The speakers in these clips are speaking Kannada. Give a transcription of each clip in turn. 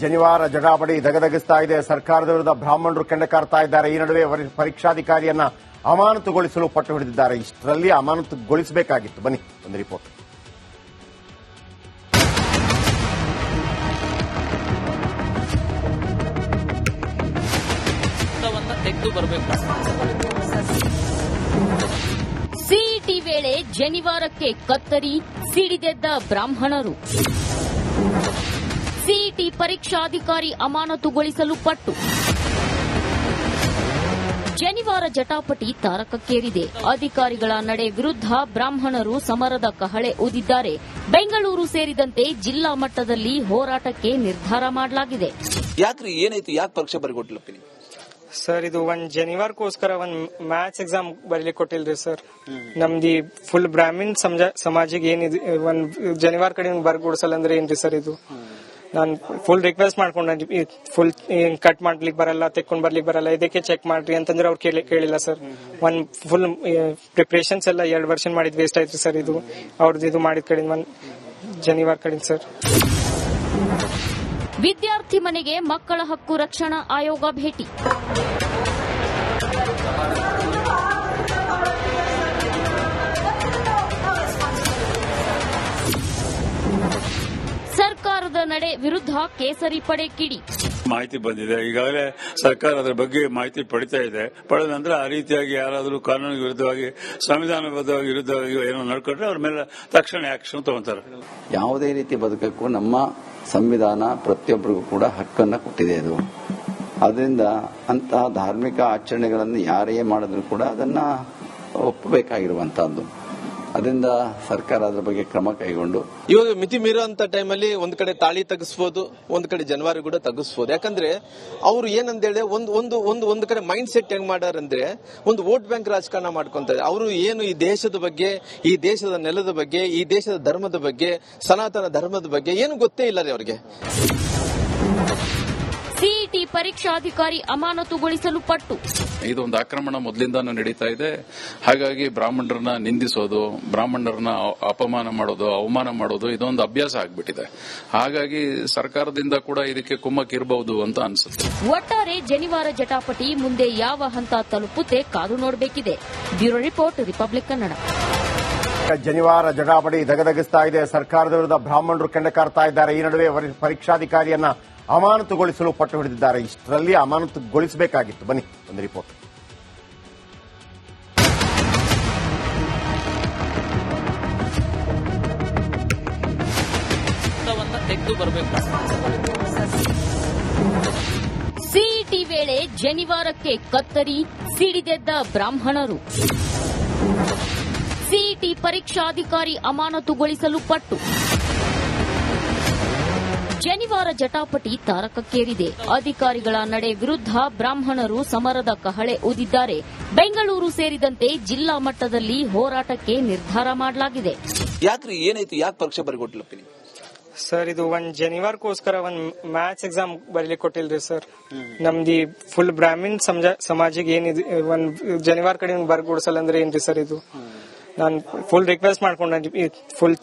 ಜನಿವಾರ ಜಗಾಬಡಿ ದಗದಗಿಸ್ತಾ ಇದೆ. ಸರ್ಕಾರದ ವಿರುದ್ಧ ಬ್ರಾಹ್ಮಣರು ಕೆಂಡಕಾರ್ತಾ ಇದ್ದಾರೆ. ಈ ನಡುವೆ ಪರೀಕ್ಷಾಧಿಕಾರಿಯನ್ನ ಅಮಾನತುಗೊಳಿಸಲು ಪಟ್ಟು ಹಿಡಿದಿದ್ದಾರೆ. ಇಷ್ಟರಲ್ಲಿ ಅಮಾನತುಗೊಳಿಸಬೇಕಾಗಿತ್ತು. ಬನ್ನಿ ಒಂದು ರಿಪೋರ್ಟ್. ಸಿಇಟಿ ವೇಳೆ ಜನಿವಾರಕ್ಕೆ ಕತ್ತರಿ ಸಿಡಿದೆದ್ದ ಬ್ರಾಹ್ಮಣರು. ಸಿಇಟಿ ಪರೀಕ್ಷಾಧಿಕಾರಿ ಅಮಾನತುಗೊಳಿಸಲು ಪಟ್ಟು. ಶನಿವಾರ ಜಟಾಪಟಿ ತಾರಕಕ್ಕೇರಿದೆ. ಅಧಿಕಾರಿಗಳ ನಡೆ ವಿರುದ್ಧ ಬ್ರಾಹ್ಮಣರು ಸಮರದ ಕಹಳೆ ಊದಿದ್ದಾರೆ. ಬೆಂಗಳೂರು ಸೇರಿದಂತೆ ಜಿಲ್ಲಾ ಮಟ್ಟದಲ್ಲಿ ಹೋರಾಟಕ್ಕೆ ನಿರ್ಧಾರ ಮಾಡಲಾಗಿದೆ. ಯಾಕ್ರಿ? ಏನಾಯ್ತು? ಯಾಕೆ ಪರೀಕ್ಷೆ ಬರಿಕೊಟ್ಟಿಲ್ಲಪ್ಪ ನೀವು? ಸರ್ ಇದು ಒಂದ್ ಜನಿವಾರಕ್ಕೋಸ್ಕರ ಒಂದ್ ಮ್ಯಾಥ್ಸ್ ಎಕ್ಸಾಮ್ ಬರೀಲಿಕ್ಕೆ ಕೊಟ್ಟಿಲ್ರಿ ಸರ್. ನಮ್ದಿ ಫುಲ್ ಬ್ರಾಹ್ಮಿನ್ ಸಮಾಜ ಸಮಾಜಿಗೆ ಏನಿದೆ ಒಂದ್ ಜನಿವಾರ ಕಡೆ ಬರ್ಗೊಡ್ಸಲ್ಲ ಅಂದ್ರೆ ಏನ್ರಿ ಸರ್ ಇದು? ನಾನು ಫುಲ್ ರಿಕ್ವೆಸ್ಟ್ ಮಾಡ್ಕೊಂಡೆ ಫುಲ್ ಕಟ್ ಮಾಡ್ಲಿಕ್ಕೆ ಬರಲ್ಲ, ತೆಕ್ಕೊಂಡ್ ಬರ್ಲಿಕ್ಕೆ ಬರಲ್ಲ, ಇದಕ್ಕೆ ಚೆಕ್ ಮಾಡ್ರಿ ಅಂತಂದ್ರೆ ಅವ್ರು ಕೇಳಿ, ಕೇಳಿಲ್ಲ ಸರ್ ಒಂದ್ ಫುಲ್ ಪ್ರಿಪ್ರೇಷನ್ಸ್ ಎಲ್ಲ ಎರಡು ವರ್ಷ ಮಾಡಿದ್ ವೇಸ್ಟ್ ಆಯ್ತು ಸರ್ ಇದು. ಅವ್ರದ್ದು ಇದು ಮಾಡಿದ ಕಡೆ ಒಂದ್ ಜನಿವಾರ ಕಡಿಂದ ಸರ್ ವಿದ್ಯಾರ್ಥಿ ಮನೆಗೆ ಮಕ್ಕಳ ಹಕ್ಕು ರಕ್ಷಣಾ ಆಯೋಗ ಭೇಟಿ. ನಡೆ ವಿರುದ್ಧ ಕೇಸರಿ ಪಡೆ ಕಿಡಿ. ಮಾಹಿತಿ ಬಂದಿದೆ. ಈಗಾಗಲೇ ಸರ್ಕಾರ ಅದರ ಬಗ್ಗೆ ಮಾಹಿತಿ ಪಡಿತಾ ಇದೆ. ಪಡೆದ ನಂತರ ಆ ರೀತಿಯಾಗಿ ಯಾರಾದರೂ ಕಾನೂನು ವಿರುದ್ಧವಾಗಿ ಸಂವಿಧಾನಬದ್ಧವಾಗಿ ವಿರುದ್ಧವಾಗಿ ಏನೋ ನಡ್ಕೊಂಡ್ರೆ ಅವ್ರ ಮೇಲೆ ತಕ್ಷಣ ಆಕ್ಷನ್ ತಗೊಂತಾರೆ. ಯಾವುದೇ ರೀತಿ ಬದುಕಕ್ಕೂ ನಮ್ಮ ಸಂವಿಧಾನ ಪ್ರತಿಯೊಬ್ಬರಿಗೂ ಕೂಡ ಹಕ್ಕನ್ನು ಕೊಟ್ಟಿದೆ ಅದು. ಅದರಿಂದ ಅಂತಹ ಧಾರ್ಮಿಕ ಆಚರಣೆಗಳನ್ನು ಯಾರೇ ಮಾಡಿದ್ರು ಕೂಡ ಅದನ್ನ ಒಪ್ಪಬೇಕಾಗಿರುವಂತಹದ್ದು. ಅದರಿಂದ ಸರ್ಕಾರ ಅದರ ಬಗ್ಗೆ ಕ್ರಮ ಕೈಗೊಂಡು ಇವಾಗ ಮಿತಿ ಮೀರುವಂತ ಟೈಮಲ್ಲಿ ಒಂದ್ ಕಡೆ ತಾಳಿ ತಗಿಸ್ಬೋದು, ಒಂದ್ ಕಡೆ ಜನವರಿ ಕೂಡ ತಗಿಸ್ಬೋದು. ಯಾಕಂದ್ರೆ ಅವ್ರು ಹೇಳಿ ಒಂದು ಒಂದು ಒಂದು ಒಂದು ಕಡೆ ಮೈಂಡ್ ಸೆಟ್ ಹೆಂಗ್ ಮಾಡಾರಂದ್ರೆ ಒಂದು ವೋಟ್ ಬ್ಯಾಂಕ್ ರಾಜಕಾರಣ ಮಾಡ್ಕೊಂತಾರೆ. ಅವರು ಏನು ಈ ದೇಶದ ಬಗ್ಗೆ, ಈ ದೇಶದ ನೆಲದ ಬಗ್ಗೆ, ಈ ದೇಶದ ಧರ್ಮದ ಬಗ್ಗೆ, ಸನಾತನ ಧರ್ಮದ ಬಗ್ಗೆ ಏನು ಗೊತ್ತೇ ಇಲ್ಲ ರೀ ಅವ್ರಿಗೆ. ಸಿಇಟಿ ಪರೀಕ್ಷಾಧಿಕಾರಿ ಅಮಾನತುಗೊಳಿಸಲು ಪಟ್ಟು. ಇದೊಂದು ಆಕ್ರಮಣ ಮೊದಲಿಂದಾನು ನಡೀತಾ ಇದೆ. ಹಾಗಾಗಿ ಬ್ರಾಹ್ಮಣರನ್ನ ನಿಂದಿಸೋದು ಬ್ರಾಹ್ಮಣರನ್ನ ಅಪಮಾನ ಮಾಡೋದು ಅವಮಾನ ಮಾಡೋದು ಇದೊಂದು ಅಭ್ಯಾಸ ಆಗ್ಬಿಟ್ಟಿದೆ. ಹಾಗಾಗಿ ಸರ್ಕಾರದಿಂದ ಕೂಡ ಇದಕ್ಕೆ ಕುಮ್ಮಕ್ ಇರಬಹುದು ಅಂತ ಅನಿಸುತ್ತೆ. ಒಟ್ಟಾರೆ ಜನಿವಾರ ಜಟಾಪಟಿ ಮುಂದೆ ಯಾವ ಹಂತ ತಲುಪುತ್ತೆ ಕಾದು ನೋಡಬೇಕಿದೆ. Bureau report republic Kannada. ಜನಿವಾರ ಜಗಾಬಡಿ ದಗದಗಿಸ್ತಾ ಇದೆ. ಸರ್ಕಾರದ ವಿರುದ್ಧ ಬ್ರಾಹ್ಮಣರು ಕೆಂಡಕಾರ್ತಾ ಇದ್ದಾರೆ. ಈ ನಡುವೆ ಪರೀಕ್ಷಾಧಿಕಾರಿಯನ್ನ ಅಮಾನತುಗೊಳಿಸಲು ಪಟ್ಟು ಹಿಡಿದಿದ್ದಾರೆ. ಇಷ್ಟರಲ್ಲಿ ಅಮಾನತುಗೊಳಿಸಬೇಕಾಗಿತ್ತು. ಬನ್ನಿ ಒಂದು ರಿಪೋರ್ಟ್. ತೆಗೆದು ಬರಬೇಕು. ಸಿಇಟಿ ವೇಳೆ ಜನಿವಾರಕ್ಕೆ ಕತ್ತರಿ ಸಿಡಿದೆದ್ದ ಬ್ರಾಹ್ಮಣರು. ಸಿಇಟಿ ಪರೀಕ್ಷಾಧಿಕಾರಿ ಅಮಾನತುಗೊಳಿಸಲು ಪಟ್ಟು. ಶನಿವಾರ ಜಟಾಪಟಿ ತಾರಕಕ್ಕೇರಿದೆ. ಅಧಿಕಾರಿಗಳ ನಡೆ ವಿರುದ್ಧ ಬ್ರಾಹ್ಮಣರು ಸಮರದ ಕಹಳೆ ಊದಿದ್ದಾರೆ. ಬೆಂಗಳೂರು ಸೇರಿದಂತೆ ಜಿಲ್ಲಾ ಮಟ್ಟದಲ್ಲಿ ಹೋರಾಟಕ್ಕೆ ನಿರ್ಧಾರ ಮಾಡಲಾಗಿದೆ. ಯಾಕ್ರಿ? ಏನಾಯ್ತು? ಯಾಕೆ ಪರೀಕ್ಷೆ ಬರಿಕೊಟ್ಟಿಲ್ಲಪ್ಪ ನೀವು? ಸರ್ ಇದು ಒಂದ್ ಜನಿವಾರಕ್ಕೋಸ್ಕರ ಒಂದ್ ಮ್ಯಾಥ್ಸ್ ಎಕ್ಸಾಮ್ ಬರೀಲಿಕ್ಕೆ ಕೊಟ್ಟಿಲ್ರಿ ಸರ್. ನಮ್ದಿ ಫುಲ್ ಬ್ರಾಹ್ಮಿನ್ ಸಮಾಜ ಸಮಾಜಿಗೆ ಏನಿದೆ ಒಂದ್ ಜನಿವಾರ ಕಡೆ ಬರ್ಗೊಡ್ಸಲ್ಲ ಅಂದ್ರೆ ಏನ್ರಿ ಸರ್ ಇದು? ನಾನು ಫುಲ್ ರಿಕ್ವೆಸ್ಟ್ ಮಾಡ್ಕೊಂಡೆ ಫುಲ್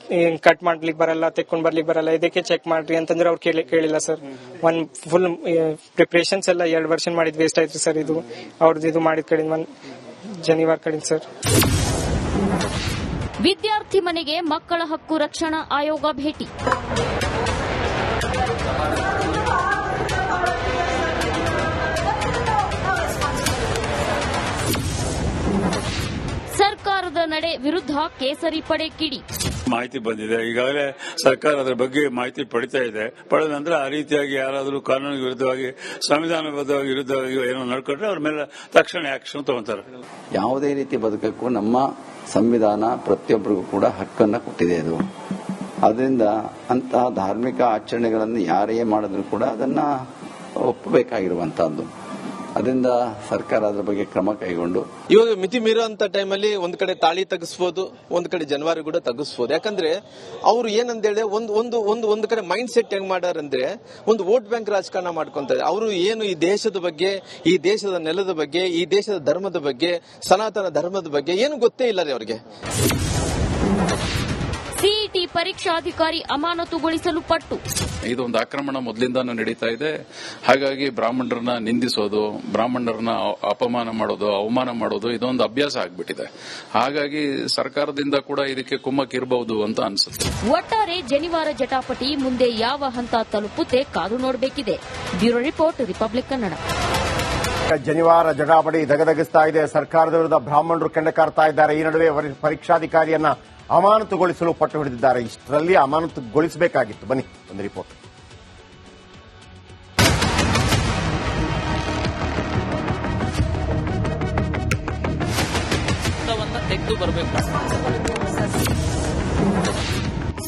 ಕಟ್ ಮಾಡ್ಲಿಕ್ಕೆ ಬರಲ್ಲ, ತೆಕ್ಕೊಂಡ್ ಬರ್ಲಿಕ್ಕೆ ಬರಲ್ಲ, ಇದಕ್ಕೆ ಚೆಕ್ ಮಾಡ್ರಿ ಅಂತಂದ್ರೆ ಅವ್ರು ಕೇಳಿ, ಕೇಳಿಲ್ಲ ಸರ್ ಒನ್ ಫುಲ್ ಪ್ರಿಪ್ರೇಷನ್ಸ್ ಎಲ್ಲ ಎರಡು ವರ್ಷ ಮಾಡಿದ್ ವೇಸ್ಟ್ ಆಯ್ತು ಸರ್ ಇದು. ಅವ್ರದ್ದು ಇದು ಮಾಡಿದ ಕಡೆಯಿಂದ ಒಂದ್ ಜನಿವಾರ ಕಡೆಯಿಂದ ಸರ್ ವಿದ್ಯಾರ್ಥಿ ಮನೆಗೆ ಮಕ್ಕಳ ಹಕ್ಕು ರಕ್ಷಣಾ ಆಯೋಗ ಭೇಟಿ. ಸರ್ಕಾರದ ನಡೆ ವಿರುದ್ಧ ಕೇಸರಿ ಪಡೆ ಕಿಡಿ. ಮಾಹಿತಿ ಬಂದಿದೆ. ಈಗಾಗಲೇ ಸರ್ಕಾರ ಅದರ ಬಗ್ಗೆ ಮಾಹಿತಿ ಪಡಿತಾ ಇದೆ. ಪಡೆದ ನಂತರ ಆ ರೀತಿಯಾಗಿ ಯಾರಾದರೂ ಕಾನೂನಿಗೆ ವಿರುದ್ಧವಾಗಿ ಸಂವಿಧಾನಬದ್ಧವಾಗಿ ವಿರುದ್ಧವಾಗಿ ಏನೋ ನಡ್ಕೊಂಡ್ರೆ ಅವ್ರ ಮೇಲೆ ತಕ್ಷಣ ಆಕ್ಷನ್ ತಗೊಂತಾರೆ. ಯಾವುದೇ ರೀತಿ ಬದುಕಕ್ಕೂ ನಮ್ಮ ಸಂವಿಧಾನ ಪ್ರತಿಯೊಬ್ಬರಿಗೂ ಕೂಡ ಹಕ್ಕನ್ನು ಕೊಟ್ಟಿದೆ ಅದು. ಅದರಿಂದ ಅಂತಹ ಧಾರ್ಮಿಕ ಆಚರಣೆಗಳನ್ನು ಯಾರೇ ಮಾಡಿದ್ರು ಕೂಡ ಅದನ್ನ ಒಪ್ಪಬೇಕಾಗಿರುವಂತಹದ್ದು. ಅದರಿಂದ ಸರ್ಕಾರ ಅದರ ಬಗ್ಗೆ ಕ್ರಮ ಕೈಗೊಂಡು ಇವಾಗ ಮಿತಿ ಮೀರುವಂತ ಟೈಮಲ್ಲಿ ಒಂದ್ ಕಡೆ ತಾಳಿ ತಗ್ಗಿಸ್ಬೋದು ಒಂದ್ ಕಡೆ ಜನವರಿ ಕೂಡ ತಗ್ಸ್ಬೋದು. ಯಾಕಂದ್ರೆ ಅವ್ರು ಏನಂದೇಳಿ ಒಂದು ಒಂದು ಒಂದು ಒಂದು ಕಡೆ ಮೈಂಡ್ ಸೆಟ್ ಹೆಂಗ್ ಮಾಡಾರಂದ್ರೆ ಒಂದು ವೋಟ್ ಬ್ಯಾಂಕ್ ರಾಜಕಾರಣ ಮಾಡ್ಕೊಂತಾರೆ ಅವರು ಏನು ಈ ದೇಶದ ಬಗ್ಗೆ ಈ ದೇಶದ ನೆಲದ ಬಗ್ಗೆ ಈ ದೇಶದ ಧರ್ಮದ ಬಗ್ಗೆ ಸನಾತನ ಧರ್ಮದ ಬಗ್ಗೆ ಏನು ಗೊತ್ತೇ ಇಲ್ಲ ರೀ ಅವ್ರಿಗೆ. ಸಿಇಟಿ ಪರೀಕ್ಷಾಧಿಕಾರಿ ಅಮಾನತುಗೊಳಿಸಲು ಪಟ್ಟು. ಇದೊಂದು ಆಕ್ರಮಣ ಮೊದಲಿಂದಾನು ನಡೀತಾ ಇದೆ. ಹಾಗಾಗಿ ಬ್ರಾಹ್ಮಣರನ್ನ ನಿಂದಿಸೋದು, ಬ್ರಾಹ್ಮಣರನ್ನ ಅಪಮಾನ ಮಾಡೋದು, ಅವಮಾನ ಮಾಡೋದು ಇದೊಂದು ಅಭ್ಯಾಸ ಆಗ್ಬಿಟ್ಟಿದೆ. ಹಾಗಾಗಿ ಸರ್ಕಾರದಿಂದ ಕೂಡ ಇದಕ್ಕೆ ಕುಮ್ಮಕ್ ಇರಬಹುದು ಅಂತ ಅನಿಸುತ್ತೆ. ಒಟ್ಟಾರೆ ಜನಿವಾರ ಜಟಾಪಟಿ ಮುಂದೆ ಯಾವ ಹಂತ ತಲುಪುತ್ತೆ ಕಾದು ನೋಡಬೇಕಿದೆ. Bureau report, republic Kannada. ಜನಿವಾರ ಜಡಾಪಡಿ ಧಗಧಗಿಸ್ತಾ ಇದೆ. ಸರ್ಕಾರದ ವಿರುದ್ಧ ಬ್ರಾಹ್ಮಣರು ಕೆಂಡಕಾರ್ತಾ ಇದ್ದಾರೆ. ಈ ನಡುವೆ ಪರೀಕ್ಷಾಧಿಕಾರಿಯನ್ನ ಅಮಾನತುಗೊಳಿಸಲು ಪಟ್ಟು ಹಿಡಿದಿದ್ದಾರೆ. ಇಷ್ಟರಲ್ಲಿ ಅಮಾನತುಗೊಳಿಸಬೇಕಾಗಿತ್ತು. ಬನ್ನಿ ಒಂದು ರಿಪೋರ್ಟ್. ಪುಸ್ತಕವನ್ನ ತೆಗೆದು ಬರಬೇಕು.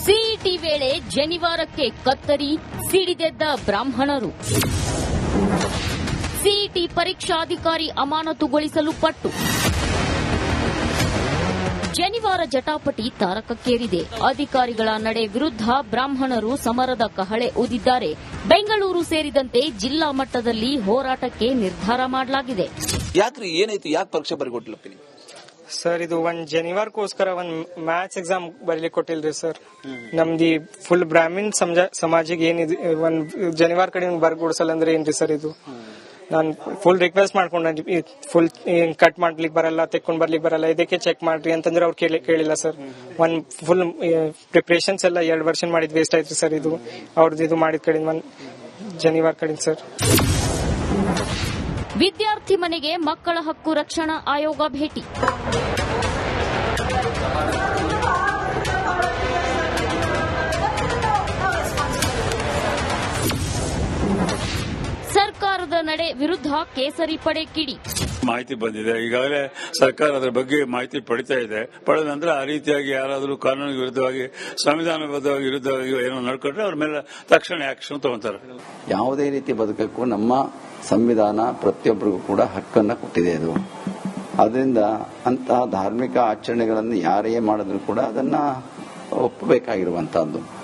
ಸಿಇಟಿ ವೇಳೆ ಜನಿವಾರಕ್ಕೆ ಕತ್ತರಿ ಸಿಡಿದೆದ್ದ ಬ್ರಾಹ್ಮಣರು. ಸಿಇಟಿ ಪರೀಕ್ಷಾಧಿಕಾರಿ ಅಮಾನತುಗೊಳಿಸಲು ಪಟ್ಟು. ಶನಿವಾರ ಜಟಾಪಟಿ ತಾರಕಕ್ಕೇರಿದೆ. ಅಧಿಕಾರಿಗಳ ನಡೆ ವಿರುದ್ಧ ಬ್ರಾಹ್ಮಣರು ಸಮರದ ಕಹಳೆ ಊದಿದ್ದಾರೆ. ಬೆಂಗಳೂರು ಸೇರಿದಂತೆ ಜಿಲ್ಲಾ ಮಟ್ಟದಲ್ಲಿ ಹೋರಾಟಕ್ಕೆ ನಿರ್ಧಾರ ಮಾಡಲಾಗಿದೆ. ಯಾಕ್ರಿ? ಏನಾಯ್ತು ಯಾಕೆ ಪರೀಕ್ಷೆ ಬರಿಗೊಟ್ಟಿಲ್ಲಪ್ಪ ನೀವು? ಸರ್ ಇದು ಒಂದ್ ಜನಿವಾರ್ಕೋಸ್ಕರ ಒಂದ್ ಮ್ಯಾಥ್ಸ್ ಎಕ್ಸಾಮ್ ಬರೀಲಿಕ್ಕೆ ಕೊಟ್ಟಿಲ್ರಿ ಸರ್. ನಮ್ದು ಫುಲ್ ಬ್ರಾಹ್ಮಿನ್ ಸಮಾಜ ಸಮಾಜಿಗೆ ಏನಿದೆ ಒಂದ್ ಜನಿವಾರ ಕಡೆ ಬರ್ಗೊಡ್ಸಲ್ಲ ಅಂದ್ರೆ ಏನ್ರಿ ಸರ್ ಇದು? ನಾನು ಫುಲ್ ರಿಕ್ವೆಸ್ಟ್ ಮಾಡ್ಕೊಂಡೆ ಫುಲ್ ಕಟ್ ಮಾಡ್ಲಿಕ್ಕೆ ಬರಲ್ಲ, ತೆಕ್ಕೊಂಡ್ ಬರ್ಲಿಕ್ಕೆ ಬರಲ್ಲ ಇದಕ್ಕೆ ಚೆಕ್ ಮಾಡ್ರಿ ಅಂತಂದ್ರೆ ಅವ್ರು ಕೇಳಿ, ಕೇಳಿಲ್ಲ ಸರ್ ಒಂದ್ ಫುಲ್ ಪ್ರಿಪ್ರೇಷನ್ಸ್ ಎಲ್ಲ ಎರಡು ವರ್ಷ ಮಾಡಿದ್ ವೇಸ್ಟ್ ಆಯ್ತು ಸರ್ ಇದು. ಅವ್ರದ್ದು ಇದು ಮಾಡಿದ ಕಡೆ ಜನಿವಾರ್ ಕಡೆ ಸರ್ ವಿದ್ಯಾರ್ಥಿ ಮನೆಗೆ ಮಕ್ಕಳ ಹಕ್ಕು ರಕ್ಷಣಾ ಆಯೋಗ ಭೇಟಿ. ನಡೆ ವಿರುದ್ಧ ಕೇಸರಿ ಪಡೆ ಕಿಡಿ. ಮಾಹಿತಿ ಬಂದಿದೆ. ಈಗಾಗಲೇ ಸರ್ಕಾರ ಅದರ ಬಗ್ಗೆ ಮಾಹಿತಿ ಪಡಿತಾ ಇದೆ. ಪಡೆದ ನಂತರ ಆ ರೀತಿಯಾಗಿ ಯಾರಾದರೂ ಕಾನೂನಿಗೆ ವಿರುದ್ಧವಾಗಿ ಸಂವಿಧಾನಬದ್ಧವಾಗಿ ವಿರುದ್ಧವಾಗಿ ಏನೋ ನಡ್ಕೊಂಡ್ರೆ ಅವ್ರ ಮೇಲೆ ತಕ್ಷಣ ಆಕ್ಷನ್ ತಗೊಂತಾರೆ. ಯಾವುದೇ ರೀತಿ ಬದುಕಕ್ಕೂ ನಮ್ಮ ಸಂವಿಧಾನ ಪ್ರತಿಯೊಬ್ಬರಿಗೂ ಕೂಡ ಹಕ್ಕನ್ನು ಕೊಟ್ಟಿದೆ ಅದು ಅದರಿಂದ ಅಂತಹ ಧಾರ್ಮಿಕ ಆಚರಣೆಗಳನ್ನು ಯಾರೇ ಮಾಡಿದ್ರು ಕೂಡ ಅದನ್ನ ಒಪ್ಪಬೇಕಾಗಿರುವಂತಹದ್ದು.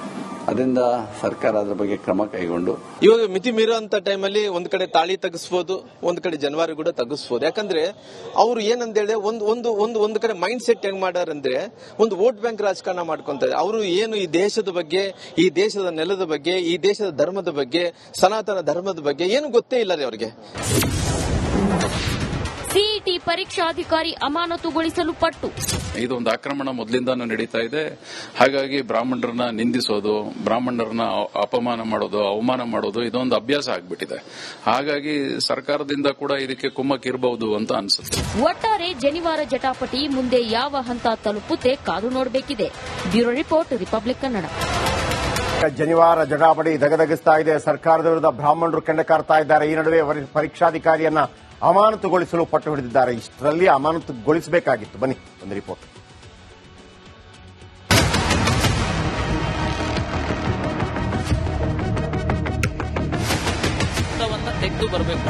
ಅದರಿಂದ ಸರ್ಕಾರ ಅದರ ಬಗ್ಗೆ ಕ್ರಮ ಕೈಗೊಂಡು ಇವಾಗ ಮಿತಿ ಮೀರುವಂತ ಟೈಮಲ್ಲಿ ಒಂದ್ ಕಡೆ ತಾಳಿ ತಗ್ಗಿಸ್ಬೋದು ಒಂದ್ ಕಡೆ ಜನವಾರಿ ಕೂಡ ತೆಗಿಸ್ಬೋದು. ಯಾಕಂದ್ರೆ ಅವ್ರು ಏನಂದೇಳಿ ಒಂದು ಒಂದು ಒಂದು ಒಂದು ಕಡೆ ಮೈಂಡ್ ಸೆಟ್ ಹೆಂಗ್ ಮಾಡಾರಂದ್ರೆ ಒಂದು ವೋಟ್ ಬ್ಯಾಂಕ್ ರಾಜಕಾರಣ ಮಾಡ್ಕೊಂತಾರೆ. ಅವರು ಏನು ಈ ದೇಶದ ಬಗ್ಗೆ, ಈ ದೇಶದ ನೆಲದ ಬಗ್ಗೆ, ಈ ದೇಶದ ಧರ್ಮದ ಬಗ್ಗೆ, ಸನಾತನ ಧರ್ಮದ ಬಗ್ಗೆ ಏನು ಗೊತ್ತೇ ಇಲ್ಲ ರೀ ಅವ್ರಿಗೆ. ಸಿಇಟಿ ಪರೀಕ್ಷಾಧಿಕಾರಿ ಅಮಾನತುಗೊಳಿಸಲು ಪಟ್ಟು. ಇದೊಂದು ಆಕ್ರಮಣ ಮೊದಲಿಂದಾನು ನಡೀತಾ ಇದೆ. ಹಾಗಾಗಿ ಬ್ರಾಹ್ಮಣರನ್ನ ನಿಂದಿಸೋದು ಬ್ರಾಹ್ಮಣರನ್ನ ಅಪಮಾನ ಮಾಡೋದು ಅವಮಾನ ಮಾಡೋದು ಇದೊಂದು ಅಭ್ಯಾಸ ಆಗ್ಬಿಟ್ಟಿದೆ. ಹಾಗಾಗಿ ಸರ್ಕಾರದಿಂದ ಕೂಡ ಇದಕ್ಕೆ ಕುಮ್ಮಕ್ ಇರಬಹುದು ಅಂತ ಅನಿಸುತ್ತೆ. ಒಟ್ಟಾರೆ ಜನಿವಾರ ಜಟಾಪಟಿ ಮುಂದೆ ಯಾವ ಹಂತ ತಲುಪುತ್ತೆ ಕಾದು ನೋಡಬೇಕಿದೆ. Bureau report republic Kannada. ಜನಿವಾರ ಜಟಾಪಟಿ ಧಗಧಗಿಸ್ತಾ ಇದೆ. ಸರ್ಕಾರದ ವಿರುದ್ಧ ಬ್ರಾಹ್ಮಣರು ಕೆಂಡಕಾರ್ತಾ ಇದ್ದಾರೆ. ಈ ನಡುವೆ ಪರೀಕ್ಷಾಧಿಕಾರಿಯನ್ನ ಅಮಾನತುಗೊಳಿಸಲು ಪಟ್ಟು ಹಿಡಿದಿದ್ದಾರೆ. ಇಷ್ಟರಲ್ಲಿ ಅಮಾನತುಗೊಳಿಸಬೇಕಾಗಿತ್ತು. ಬನ್ನಿ ಒಂದು ರಿಪೋರ್ಟ್. ಪುಸ್ತಕವನ್ನ ತೆಗೆದು ಬರಬೇಕು.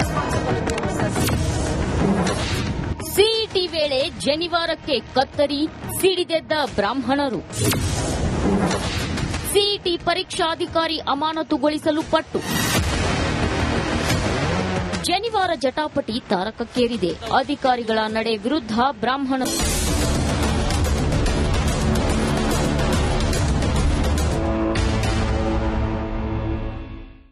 ಸಿಇಟಿ ವೇಳೆ ಜನಿವಾರಕ್ಕೆ ಕತ್ತರಿ ಸಿಡಿದೆದ್ದ ಬ್ರಾಹ್ಮಣರು. ಸಿಇಟಿ ಪರೀಕ್ಷಾಧಿಕಾರಿ ಅಮಾನತುಗೊಳಿಸಲು ಪಟ್ಟು. ಶನಿವಾರ ಜಟಾಪಟಿ ತಾರಕಕ್ಕೇರಿದೆ. ಅಧಿಕಾರಿಗಳ ನಡೆ ವಿರುದ್ಧ ಬ್ರಾಹ್ಮಣ